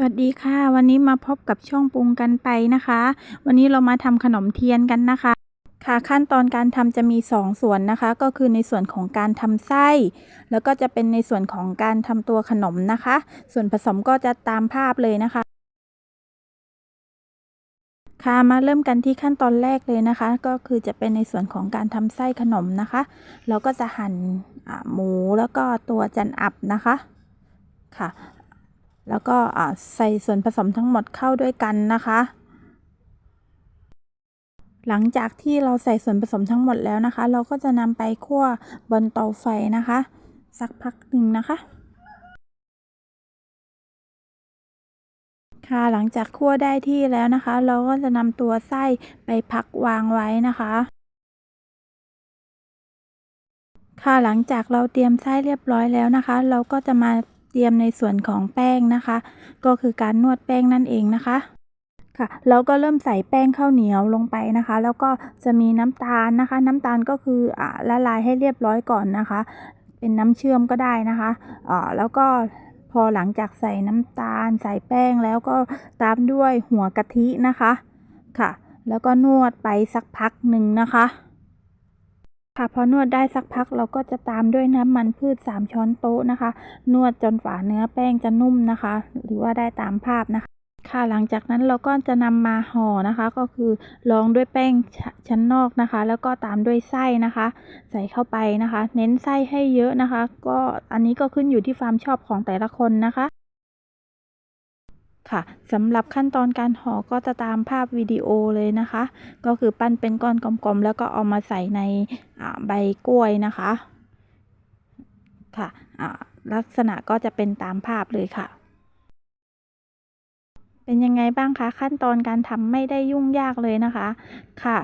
สวัสดีค่ะ วันนี้มาพบกับช่องปรุงกันไปนะคะ วันนี้เรามาทำขนมเทียนกันนะคะ ค่ะขั้นตอนการทำจะมี2ส่วนนะคะ ก็คือในส่วนของการทำไส้ แล้วก็จะเป็นในส่วนของการทำตัวขนมนะคะ ส่วนผสมก็จะตามภาพเลยนะคะ ค่ะมาเริ่มกันที่ขั้นตอนแรกเลยนะคะ ก็คือจะเป็นในส่วนของการทำไส้ขนมนะคะ เราก็จะหั่นอ่าหมูแล้วก็ตัวจันอับนะคะค่ะ แล้วก็ใส่ส่วนผสมทั้งหมดเข้าด้วยกันนะคะ หลังจากที่เราใส่ส่วนผสมทั้งหมดแล้วนะคะ เราก็จะนำไปคั่วบนเตาไฟนะคะ สักพักหนึ่งนะคะ ค่ะหลังจากคั่วได้ที่แล้วนะคะ เราก็จะนำตัวไส้ไปพักวางไว้นะคะค่ะหลังจากเราเตรียมไส้เรียบร้อยแล้วนะคะ เราก็จะมา เตรียมในส่วนของแป้งนะคะ ก็คือการนวดแป้งนั่นเองนะคะค่ะเราก็เริ่มใส่แป้งข้าวเหนียวลงไปนะคะ แล้วก็จะมีน้ำตาลนะคะ น้ำตาลก็คืออละลายให้เรียบร้อยก่อนนะคะ เป็นน้ำเชื่อมก็ได้นะคะอ่าแล้วก็พอหลังจากใส่น้ำตาล ใส่แป้งแล้วก็ตามด้วยหัวกะทินะคะค่ะ แล้วก็นวดไปสักพักหนึ่งนะคะ ค่ะพอนวดได้สักพักเราก็จะตามด้วยน้ำมันพืช 3 ช้อนโต๊ะนะคะ นวดจนฝาเนื้อแป้งจะนุ่มนะคะ หรือว่าได้ตามภาพนะคะ ค่ะหลังจากนั้นเราก็จะนำมาห่อนะคะ ก็คือรองด้วยแป้งชชั้นนอกนะคะ แล้วก็ตามด้วยไส้นะคะ ใส่เข้าไปนะคะ เน้นไส้ให้เยอะนะคะ ก็อันนี้ก็ขึ้นอยู่ที่ความชอบของแต่ละคนนะคะ ค่ะสำหรับขั้นตอนการห่อก็จะตามภาพวิดีโอเลยนะคะ ก็คือปั้นเป็นก้อนกลมๆแล้วก็เอามาใส่ในใบกล้วยนะคะค่ะลักษณะก็จะเป็นตามภาพเลยค่ะ เป็นยังไงบ้างคะขั้นตอนการทำไม่ได้ยุ่งยากเลยนะคะค่ะ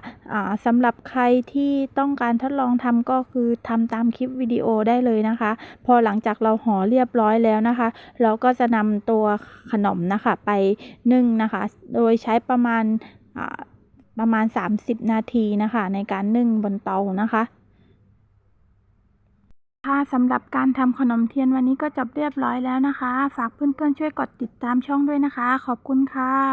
สำหรับใครที่ต้องการทดลองทำก็คือทำตามคลิปวิดีโอได้เลยนะคะ พอหลังจากเราห่อเรียบร้อยแล้วนะคะ เราก็จะนำตัวขนมนะคะไปนึ่งนะคะ โดยใช้ประมาณประมาณ 30 นาทีนะคะ ในการนึ่งบนเตานะคะ ค่ะสำหรับการทำขนมเทียนวันนี้ก็จบเรียบร้อยแล้วนะคะ ฝากเพื่อนๆช่วยกดติดตามช่องด้วยนะคะ ขอบคุณค่ะ